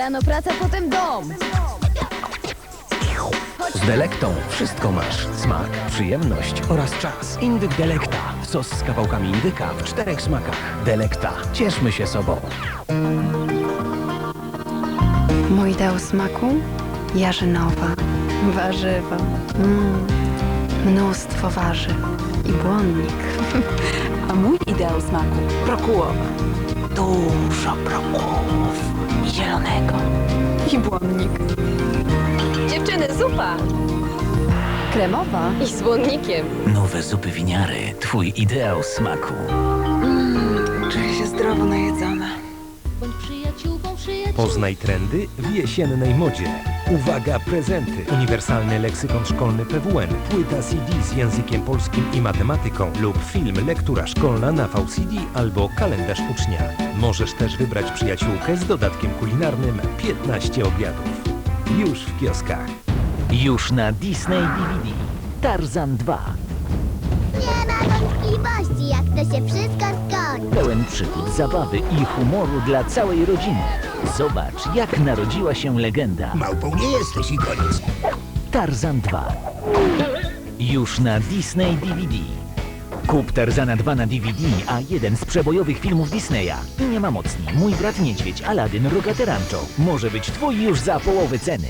Rano praca, potem dom. Z Delektą wszystko masz. Smak, przyjemność oraz czas. Indyk Delekta. Sos z kawałkami indyka w czterech smakach. Delekta. Cieszmy się sobą. Mój ideał smaku? Jarzynowa, warzywa, mm, mnóstwo warzyw i błonnik. A mój ideał smaku? Brokułowa. Dużo brokułów i zielonego. I błonnik. Dziewczyny, zupa. Kremowa. I z błonnikiem. Nowe zupy winiary. Twój ideał smaku. Poznaj trendy w jesiennej modzie. Uwaga, prezenty. Uniwersalny leksykon szkolny PWN, płyta CD z językiem polskim i matematyką lub film lektura szkolna na VCD albo kalendarz ucznia. Możesz też wybrać przyjaciółkę z dodatkiem kulinarnym 15 obiadów. Już w kioskach. Już na Disney DVD. Tarzan 2. Wątpliwości, jak to się wszystko skończy. Pełen przygód, zabawy i humoru dla całej rodziny. Zobacz, jak narodziła się legenda. Małpą nie jesteś i koniec. Tarzan 2. Już na Disney DVD. Kup Tarzana 2 na DVD, a jeden z przebojowych filmów Disneya. Nie ma mocni. Mój brat niedźwiedź, Aladdin, Rogaty Rancho. Może być twój już za połowę ceny.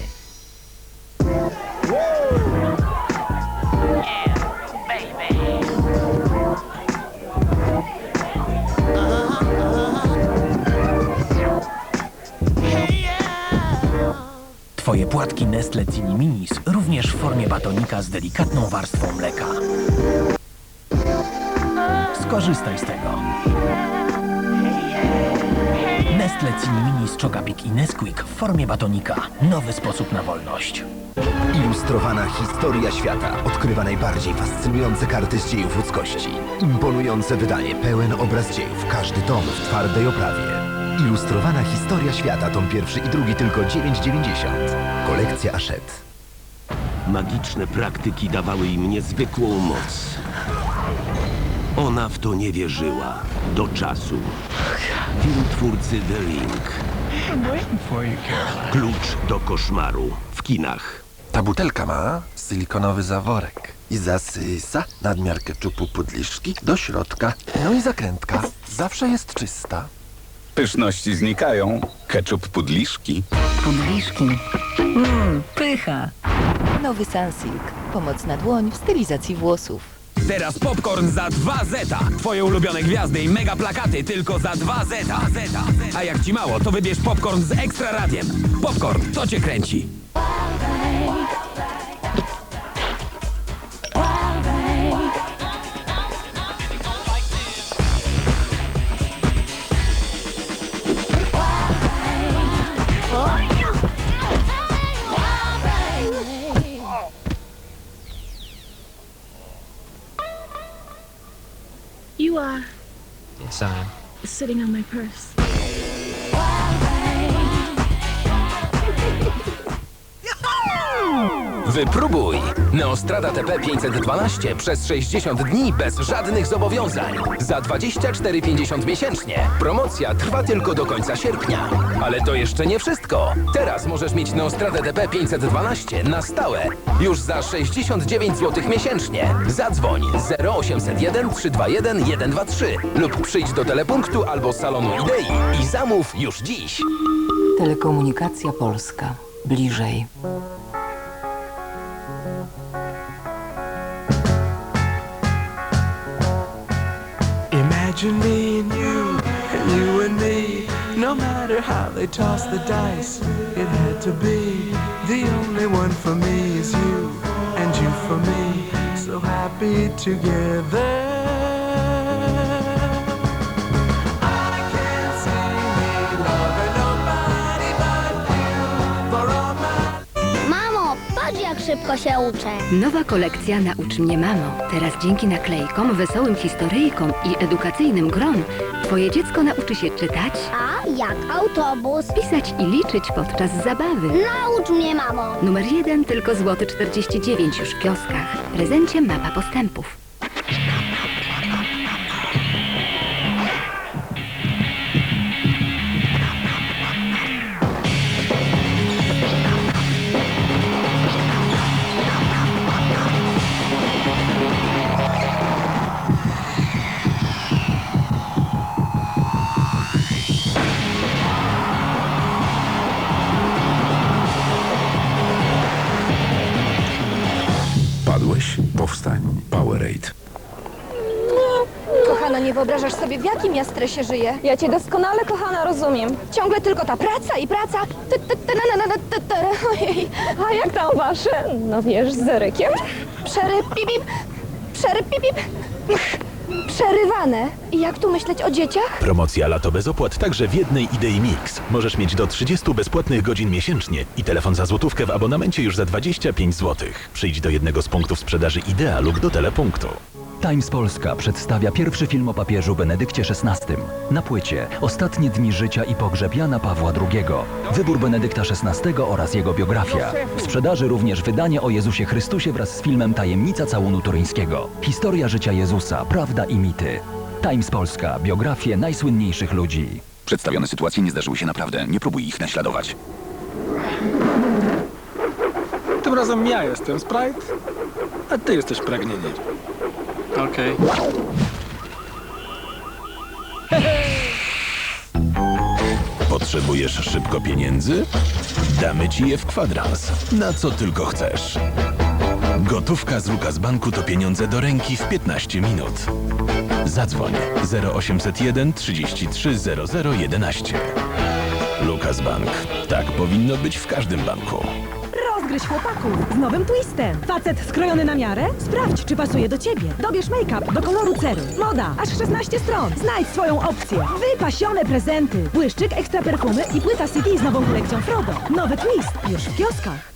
Twoje płatki Nestle Cini Minis również w formie batonika z delikatną warstwą mleka. Skorzystaj z tego. Nestle Cini Minis Chocapic i Nesquik w formie batonika. Nowy sposób na wolność. Ilustrowana historia świata odkrywa najbardziej fascynujące karty z dziejów ludzkości. Imponujące wydanie, pełen obraz dziejów, każdy tom w twardej oprawie. Ilustrowana historia świata, tom pierwszy i drugi tylko 9,90. Kolekcja Hachette. Magiczne praktyki dawały im niezwykłą moc. Ona w to nie wierzyła. Do czasu. Film twórcy The Ring. Klucz do koszmaru. W kinach. Ta butelka ma silikonowy zaworek i zasysa nadmiar keczupu pudliszki do środka. No i zakrętka zawsze jest czysta. Pyszności znikają. Ketchup pudliszki. Podliszki. Mmm, pycha. Nowy Sunsilk. Pomoc na dłoń w stylizacji włosów. Teraz popcorn za 2 zeta. Twoje ulubione gwiazdy i mega plakaty tylko za 2 zeta. zeta. A jak ci mało, to wybierz popcorn z ekstra radiem. Popcorn, to cię kręci. Sitting on my purse. Wypróbuj! Neostrada TP 512 przez 60 dni bez żadnych zobowiązań. Za 24,50 miesięcznie. Promocja trwa tylko do końca sierpnia. Ale to jeszcze nie wszystko. Teraz możesz mieć Neostradę TP 512 na stałe. Już za 69 zł miesięcznie. Zadzwoń 0801 321 123 lub przyjdź do telepunktu albo salonu Idei i zamów już dziś. Telekomunikacja Polska. Bliżej. Imagine me and you, you and me. No matter how they toss the dice, it had to be. The only one for me is you, and you for me. So happy together. Szybko się uczę. Nowa kolekcja Naucz mnie mamo. Teraz dzięki naklejkom, wesołym historyjkom i edukacyjnym grom Twoje dziecko nauczy się czytać, A jak autobus. pisać i liczyć podczas zabawy. Naucz mnie, mamo. Numer jeden tylko złoty 49 już w kioskach. W prezencie mapa postępów. Wyobrażasz sobie, w jakim ja stresie żyję. Ja cię doskonale, kochana, rozumiem. Ciągle tylko ta praca i praca. Ty, ty, ty, na, na, na, ty, ty. Ojej, a jak tam wasze? No wiesz, z Erykiem? Przeryb, pip, pip. Przeryb, pip, pip. Przerywane. I jak tu myśleć o dzieciach? Promocja lato bez opłat także w jednej idei Mix. Możesz mieć do 30 bezpłatnych godzin miesięcznie i telefon za złotówkę w abonamencie już za 25 zł. Przyjdź do jednego z punktów sprzedaży Idea lub do telepunktu. Times Polska przedstawia pierwszy film o papieżu Benedykcie XVI. Na płycie Ostatnie dni życia i pogrzeb Jana Pawła II. Wybór Benedykta XVI oraz jego biografia. W sprzedaży również wydanie o Jezusie Chrystusie wraz z filmem Tajemnica całunu turyńskiego. Historia życia Jezusa, prawda i mity. Times Polska. Biografie najsłynniejszych ludzi. Przedstawione sytuacje nie zdarzyły się naprawdę. Nie próbuj ich naśladować. Tym razem ja jestem Sprite, a ty jesteś pragnienie. Okej. Potrzebujesz szybko pieniędzy? Damy ci je w kwadrans. Na co tylko chcesz. Gotówka z Lukas Banku to pieniądze do ręki w 15 minut. Zadzwoń 0801 33 0011. Lukas Bank. Tak powinno być w każdym banku. Rozgryź chłopaków z nowym twistem. Facet skrojony na miarę? Sprawdź, czy pasuje do ciebie. Dobierz make-up do koloru ceru. Moda, aż 16 stron. Znajdź swoją opcję. Wypasione prezenty. Błyszczyk, ekstra perfumy i płyta CD z nową kolekcją Frodo. Nowy twist już w kioskach.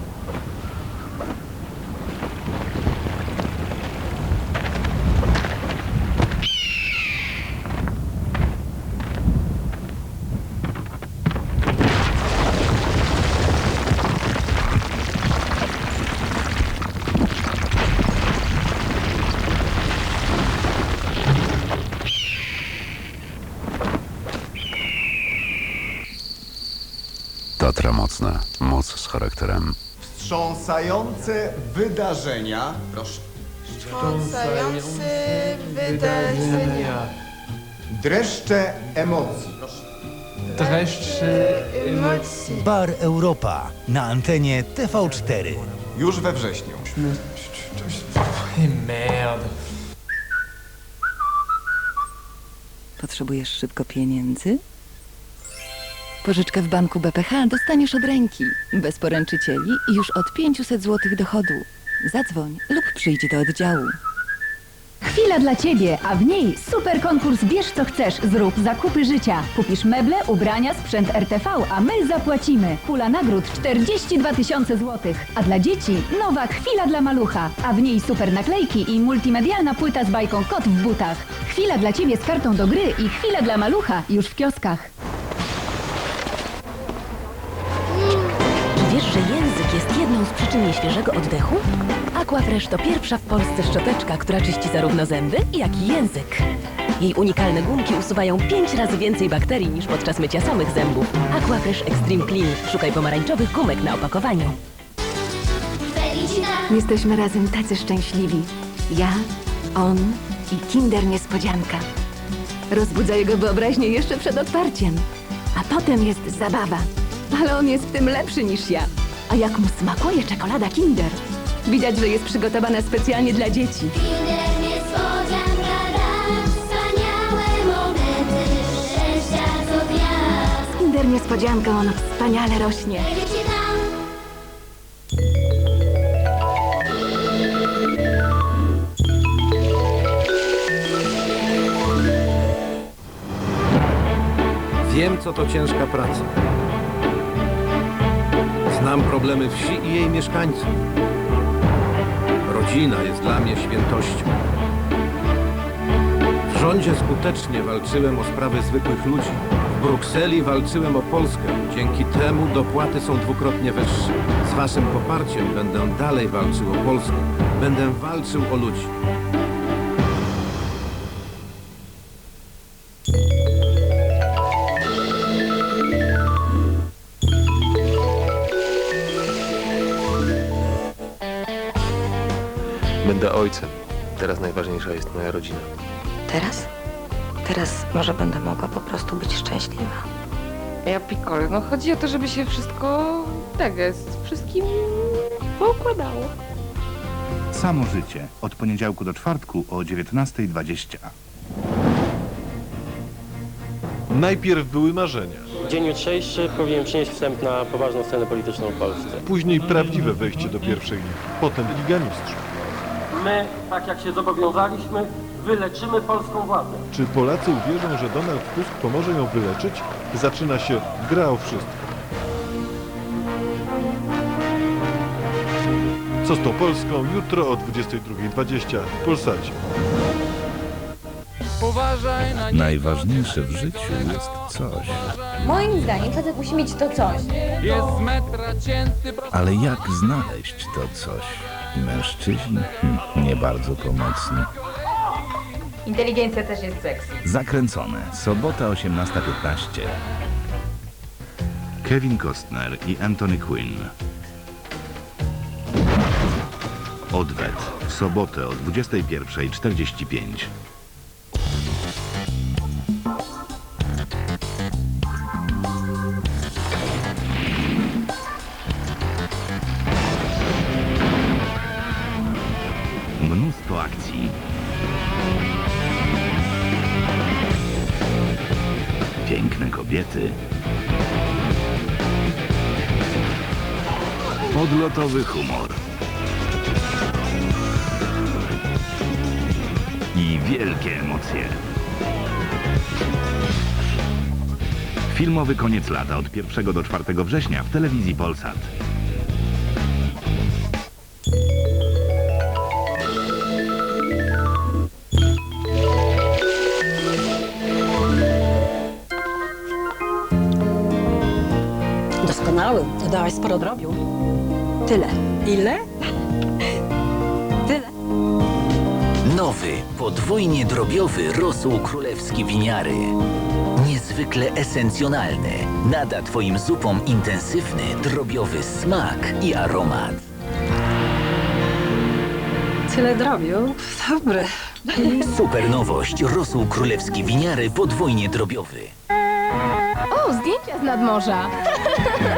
Tatra mocna. Moc z charakterem. Wstrząsające wydarzenia. Proszę. Wstrząsające wydarzenia. Dreszcze emocji. Proszę. Dreszcze emocji. Bar Europa na antenie TV4. Już we wrześniu. Merde. Potrzebujesz szybko pieniędzy? Pożyczkę w banku BPH dostaniesz od ręki, bez poręczycieli i już od 500 zł dochodu. Zadzwoń lub przyjdź do oddziału. Chwila dla Ciebie, a w niej super konkurs Bierz co chcesz, zrób zakupy życia. Kupisz meble, ubrania, sprzęt RTV, a my zapłacimy. Pula nagród 42 tysiące złotych. A dla dzieci nowa chwila dla malucha, a w niej super naklejki i multimedialna płyta z bajką Kot w butach. Chwila dla Ciebie z kartą do gry i chwila dla malucha już w kioskach. Z przyczyn nieświeżego oddechu? Aquafresh to pierwsza w Polsce szczoteczka, która czyści zarówno zęby, jak i język. Jej unikalne gumki usuwają 5 razy więcej bakterii niż podczas mycia samych zębów. Aquafresh Extreme Clean. Szukaj pomarańczowych gumek na opakowaniu. Jesteśmy razem tacy szczęśliwi. Ja, on i Kinder Niespodzianka. Rozbudza jego wyobraźnię jeszcze przed otwarciem. A potem jest zabawa. Ale on jest w tym lepszy niż ja. A jak mu smakuje czekolada Kinder? Widać, że jest przygotowana specjalnie dla dzieci. Kinder niespodzianka da wspaniałe momenty szczęścia co gwiazd. Kinder Niespodzianka, on wspaniale rośnie. Dam. Wiem, co to ciężka praca. Znam problemy wsi i jej mieszkańców. Rodzina jest dla mnie świętością. W rządzie skutecznie walczyłem o sprawy zwykłych ludzi. W Brukseli walczyłem o Polskę. Dzięki temu dopłaty są dwukrotnie wyższe. Z waszym poparciem będę dalej walczył o Polskę. Będę walczył o ludzi. Ojcem. Teraz najważniejsza jest moja rodzina. Teraz? Teraz może będę mogła po prostu być szczęśliwa. Ja pikole, no chodzi o to, żeby się wszystko tak jest, wszystkim poukładało. Samo życie od poniedziałku do czwartku o 19.20. Najpierw były marzenia, Dzień jutrzejszy powinien przynieść wstęp na poważną scenę polityczną w Polsce. później prawdziwe wejście do pierwszej ligi, potem Liga Mistrzów. My, tak jak się zobowiązaliśmy, wyleczymy polską władzę. Czy Polacy uwierzą, że Donald Tusk pomoże ją wyleczyć? Zaczyna się gra o wszystko. Co z tą Polską? Jutro o 22.20 w Polsacie. Uważaj na Najważniejsze w życiu jest coś. Moim zdaniem facet musi mieć to coś. Ale jak znaleźć to coś? Mężczyźni? Hm, nie bardzo pomocni. Inteligencja też jest seks. Zakręcone. Sobota 18.15. Kevin Costner i Anthony Quinn. Odwet. W sobotę o 21.45. kobiety. Podlotowy humor. I wielkie emocje. Filmowy koniec lata od 1 do 4 września w telewizji Polsat. Doskonały. Dodałaś sporo drobiu. Tyle. Ile? Tyle. Nowy, podwójnie drobiowy rosół królewski winiary. Niezwykle esencjonalny. Nada Twoim zupom intensywny, drobiowy smak i aromat. Tyle drobiu. Dobry. Super nowość, rosół królewski winiary podwójnie drobiowy. O, zdjęcia z nadmorza.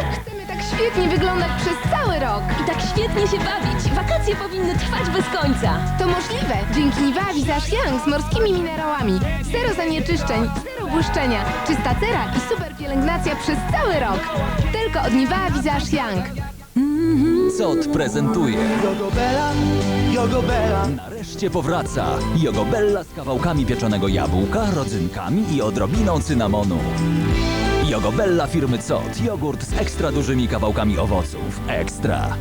Świetnie wyglądać przez cały rok. I tak świetnie się bawić. Wakacje powinny trwać bez końca. To możliwe dzięki Nivea Visage Young z morskimi minerałami. Zero zanieczyszczeń, zero błyszczenia, czysta cera i super pielęgnacja przez cały rok. Tylko od Nivea Visage Young. COT prezentuje. Jogobella, Jogobella. Nareszcie powraca. Jogobella z kawałkami pieczonego jabłka, rodzynkami i odrobiną cynamonu. Jogobella firmy COT. Jogurt z ekstra dużymi kawałkami owoców. Ekstra.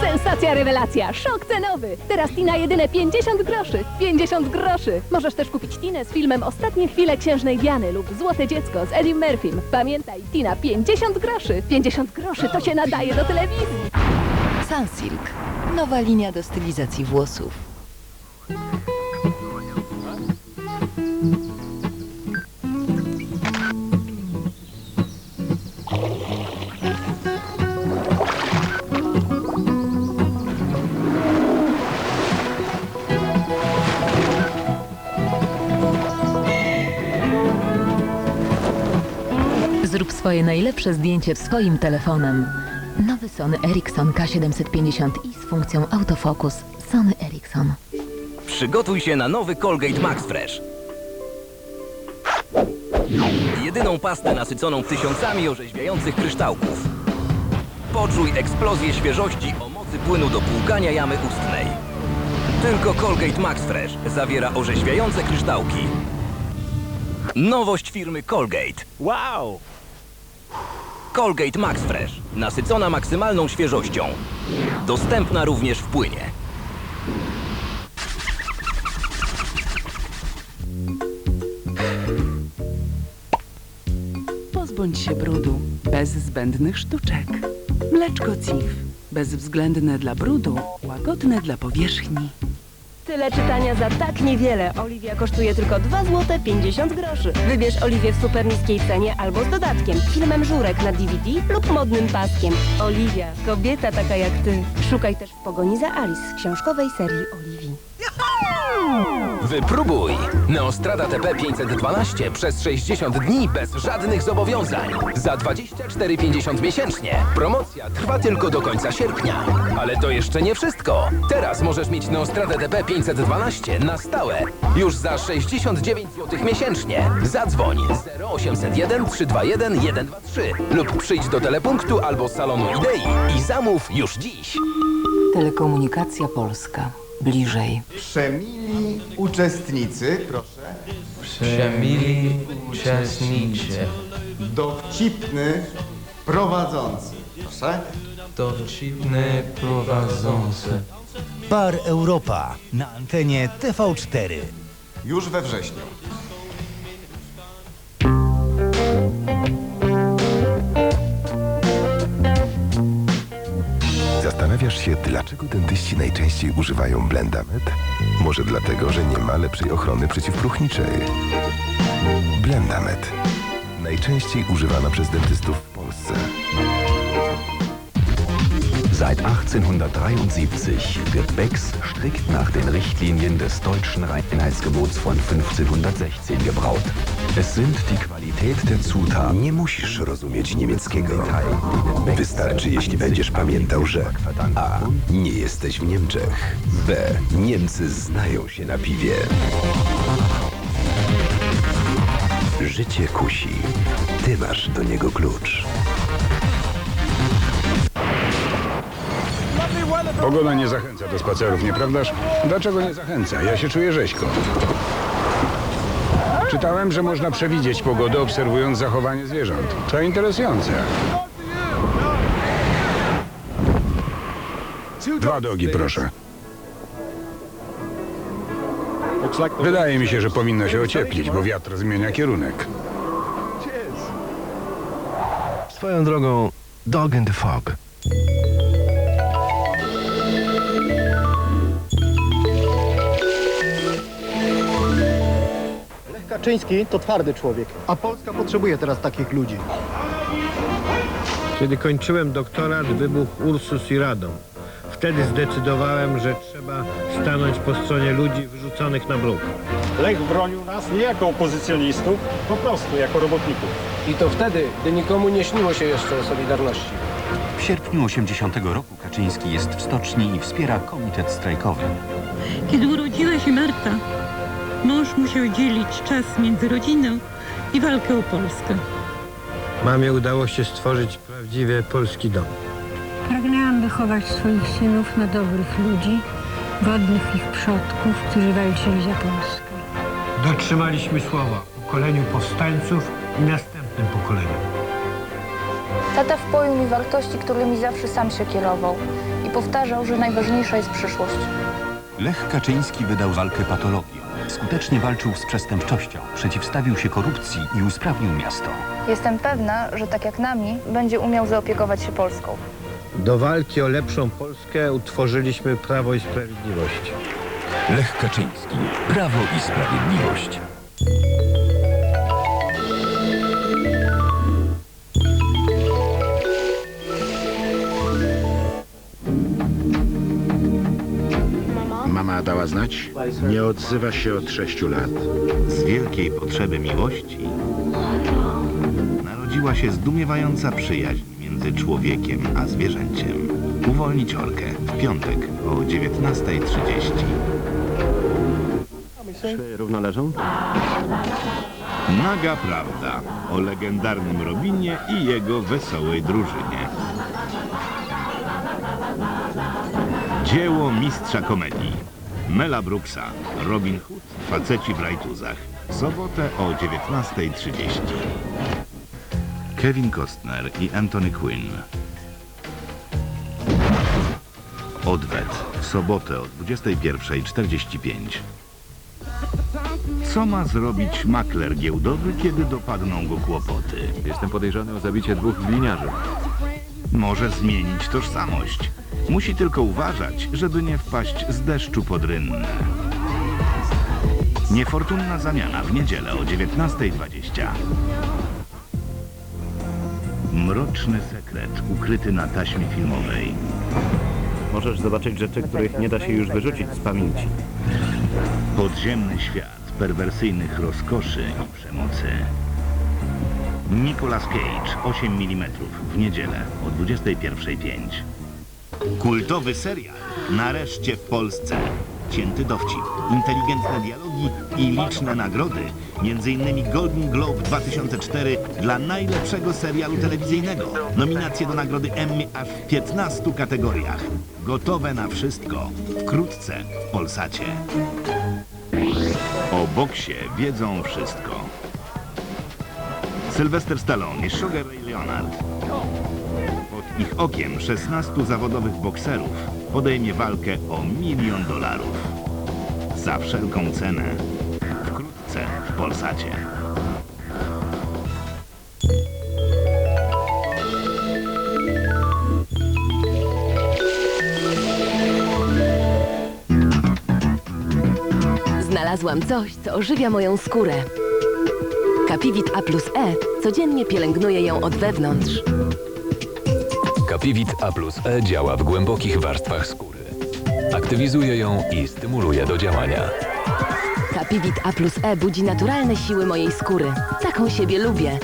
Sensacja, rewelacja, szok cenowy. Teraz Tina jedyne 50 groszy. 50 groszy. Możesz też kupić Tinę z filmem Ostatnie chwile księżnej Diany lub Złote dziecko z Eddie Murphym. Pamiętaj, Tina 50 groszy. 50 groszy to się nadaje do telewizji. Sunsilk. Nowa linia do stylizacji włosów. Swoje najlepsze zdjęcie w swoim telefonem. Nowy Sony Ericsson K750i z funkcją autofokus. Sony Ericsson. Przygotuj się na nowy Colgate Max Fresh. Jedyną pastę nasyconą tysiącami orzeźwiających kryształków. Poczuj eksplozję świeżości o mocy płynu do płukania jamy ustnej. Tylko Colgate Max Fresh zawiera orzeźwiające kryształki. Nowość firmy Colgate. Wow! Colgate Max Fresh. Nasycona maksymalną świeżością. Dostępna również w płynie. Pozbądź się brudu bez zbędnych sztuczek. Mleczko CIF. Bezwzględne dla brudu, łagodne dla powierzchni. Tyle czytania za tak niewiele. Oliwia kosztuje tylko 2 zł 50 groszy. Wybierz Oliwię w super niskiej cenie albo z dodatkiem, filmem żurek na DVD lub modnym paskiem. Oliwia, kobieta taka jak ty. Szukaj też w pogoni za Alice w książkowej serii Oliwii. Wypróbuj! Neostrada TP 512 przez 60 dni bez żadnych zobowiązań. Za 24,50 miesięcznie. Promocja trwa tylko do końca sierpnia. Ale to jeszcze nie wszystko. Teraz możesz mieć Neostradę TP 512 na stałe. Już za 69 zł miesięcznie. Zadzwoń 0801 321 123 lub przyjdź do telepunktu albo salonu Idei i zamów już dziś. Telekomunikacja Polska. Bliżej. Przemili uczestnicy, proszę. Przemili uczestnicy. Dowcipny prowadzący, proszę. Dowcipny prowadzący. Bar Europa na antenie TV4. Już we wrześniu. Zastanawiasz się, dlaczego dentyści najczęściej używają Blendamet? Może dlatego, że nie ma lepszej ochrony przeciwpróchniczej. Blendamet. Najczęściej używana przez dentystów w Polsce. Seit 1873 wird Becks strikt nach den Richtlinien des deutschen Reinheitsgebots von 1516 gebraut. Es sind die Qualität der Zutaten. Nie musisz rozumieć niemieckiego. Wystarczy, jeśli będziesz pamiętał, że A. Nie jesteś w Niemczech. B. Niemcy znają się na piwie. Życie kusi. Ty masz do niego klucz. Pogoda nie zachęca do spacerów, nieprawdaż? Dlaczego nie zachęca? Ja się czuję rzeźko. Czytałem, że można przewidzieć pogodę obserwując zachowanie zwierząt. To interesujące. Dwa dogi, proszę. Wydaje mi się, że powinno się ocieplić, bo wiatr zmienia kierunek. Swoją drogą, Dog in the Fog. Kaczyński to twardy człowiek, a Polska potrzebuje teraz takich ludzi. Kiedy kończyłem doktorat, wybuchł Ursus i Radom. Wtedy zdecydowałem, że trzeba stanąć po stronie ludzi wyrzuconych na bruk. Lech bronił nas nie jako opozycjonistów, po prostu jako robotników. I to wtedy, gdy nikomu nie śniło się jeszcze o Solidarności. W sierpniu 80 roku Kaczyński jest w stoczni i wspiera komitet strajkowy. Kiedy urodziła się Marta, mąż musiał dzielić czas między rodziną i walkę o Polskę. Mamie udało się stworzyć prawdziwie polski dom. Pragnęłam wychować swoich synów na dobrych ludzi, godnych ich przodków, którzy walczyli za Polskę. Dotrzymaliśmy słowa pokoleniu powstańców i następnym pokoleniom. Tata wpoił mi wartości, którymi zawsze sam się kierował i powtarzał, że najważniejsza jest przyszłość. Lech Kaczyński wydał walkę patologią. Skutecznie walczył z przestępczością, przeciwstawił się korupcji i usprawnił miasto. Jestem pewna, że tak jak nami, będzie umiał zaopiekować się Polską. Do walki o lepszą Polskę utworzyliśmy Prawo i Sprawiedliwość. Lech Kaczyński. Prawo i Sprawiedliwość. Dała znać? Nie odzywa się od sześciu lat. Z wielkiej potrzeby miłości narodziła się zdumiewająca przyjaźń między człowiekiem a zwierzęciem. Uwolnić orkę w piątek o 19.30. Czy równo leżą? Naga prawda o legendarnym Robinie i jego wesołej drużynie. Dzieło mistrza komedii. Mela Brooksa, Robin Hood, Faceci w rajtuzach. Sobotę o 19.30. Kevin Costner i Anthony Quinn. Odwet. W sobotę o 21.45. Co ma zrobić makler giełdowy, kiedy dopadną go kłopoty? Jestem podejrzany o zabicie dwóch gliniarzy. Może zmienić tożsamość. Musi tylko uważać, żeby nie wpaść z deszczu pod rynnę. Niefortunna zamiana w niedzielę o 19.20. Mroczny sekret ukryty na taśmie filmowej. Możesz zobaczyć rzeczy, których nie da się już wyrzucić z pamięci. Podziemny świat perwersyjnych rozkoszy i przemocy. Nicolas Cage 8 mm w niedzielę o 21.05. Kultowy serial nareszcie w Polsce. Cięty dowcip, inteligentne dialogi i liczne nagrody, m.in. Golden Globe 2004 dla najlepszego serialu telewizyjnego. Nominacje do nagrody Emmy aż w 15 kategoriach. Gotowe na wszystko. Wkrótce w Polsacie. O boksie wiedzą wszystko. Sylvester Stallone i Sugar Ray Leonard. Ich okiem 16 zawodowych bokserów podejmie walkę o milion dolarów. Za wszelką cenę. Wkrótce w Polsacie. Znalazłam coś, co ożywia moją skórę. Capivit A plus E codziennie pielęgnuje ją od wewnątrz. Capivit A plus E działa w głębokich warstwach skóry. Aktywizuje ją i stymuluje do działania. Capivit A plus E budzi naturalne siły mojej skóry. Taką siebie lubię.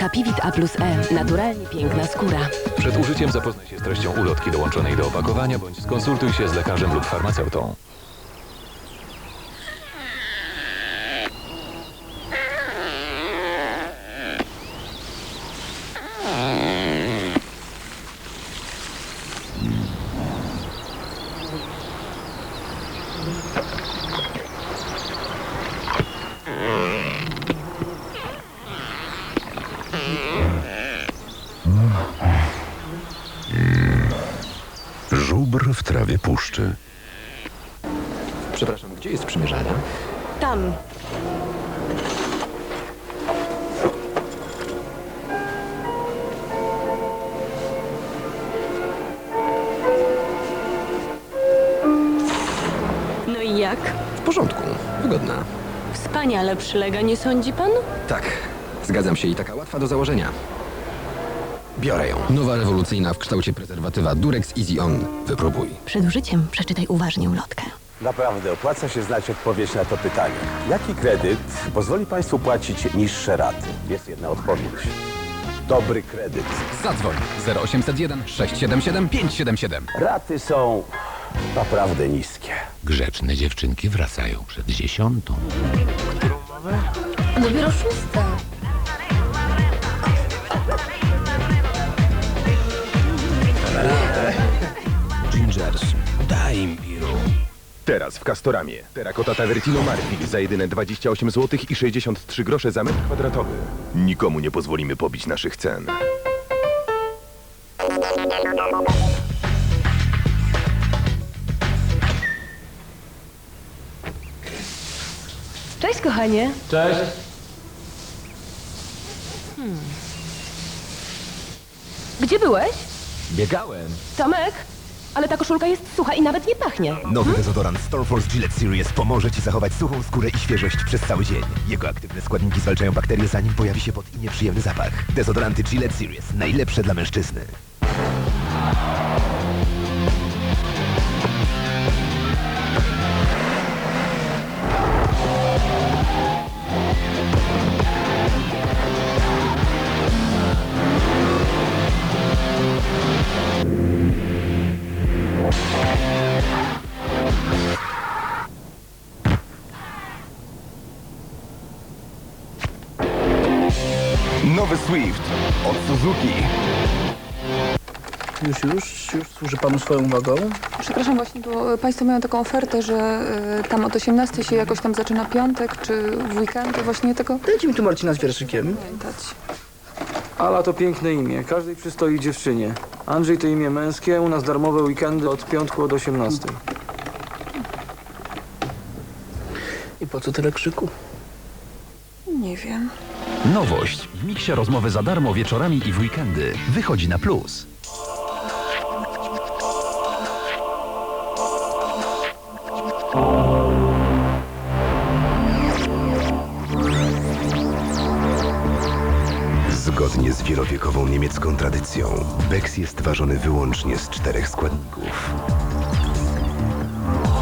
Capivit A plus E. Naturalnie piękna skóra. Przed użyciem zapoznaj się z treścią ulotki dołączonej do opakowania bądź skonsultuj się z lekarzem lub farmaceutą. W trawie puszczy. Przepraszam, gdzie jest przymierzalnia? Tam. No i jak? W porządku, wygodna. Wspaniale przylega, nie sądzi pan? Tak, zgadzam się i taka łatwa do założenia. Biorę ją. Nowa rewolucyjna w kształcie prezerwatywa Durex Easy On. Wypróbuj. Przed użyciem przeczytaj uważnie ulotkę. Naprawdę opłaca się znać odpowiedź na to pytanie. Jaki kredyt pozwoli Państwu płacić niższe raty? Jest jedna odpowiedź. Dobry kredyt. Zadzwoń 0801 677 577. Raty są naprawdę niskie. Grzeczne dziewczynki wracają przed dziesiątą. Dopiero szósta. Gingers, daj im piru. Teraz w Castoramie. Terakota Tavertino Marfil za jedyne 28 zł i 63 grosze za metr kwadratowy. Nikomu nie pozwolimy pobić naszych cen. Cześć, kochanie. Cześć. Hmm. Gdzie byłeś? Biegałem. Tomek? Ale ta koszulka jest sucha i nawet nie pachnie. Nowy dezodorant Stormforce Gillette Series pomoże Ci zachować suchą skórę i świeżość przez cały dzień. Jego aktywne składniki zwalczają bakterie, zanim pojawi się pod i nieprzyjemny zapach. Dezodoranty Gillette Series. Najlepsze dla mężczyzny. Nowy Swift od Suzuki. Już, już, już służy panu swoją uwagą. Przepraszam właśnie, bo Państwo mają taką ofertę, że e, tam od 18 się jakoś tam zaczyna piątek, czy w weekendy właśnie tego... Dajcie mi tu Marcina z wierszykiem. Pamiętać. Ala to piękne imię. Każdej przystoi dziewczynie. Andrzej to imię męskie, u nas darmowe weekendy od piątku od 18. I po co tyle krzyku? Nie wiem. Nowość. W miksie rozmowy za darmo wieczorami i w weekendy. Wychodzi na plus. Zgodnie z wielowiekową niemiecką tradycją, Becks jest ważony wyłącznie z czterech składników.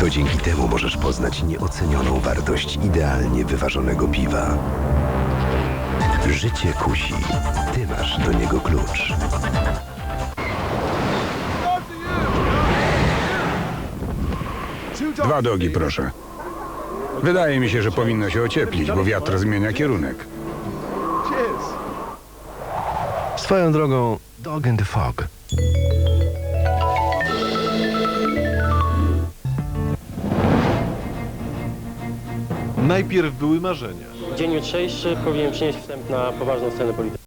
To dzięki temu możesz poznać nieocenioną wartość idealnie wyważonego piwa. Życie kusi. Ty masz do niego klucz. Dwa dogi, proszę. Wydaje mi się, że powinno się ocieplić, bo wiatr zmienia kierunek. Swoją drogą, Dog in the Fog. Najpierw były marzenia. Dzień jutrzejszy powinien przynieść wstęp na poważną scenę polityczną.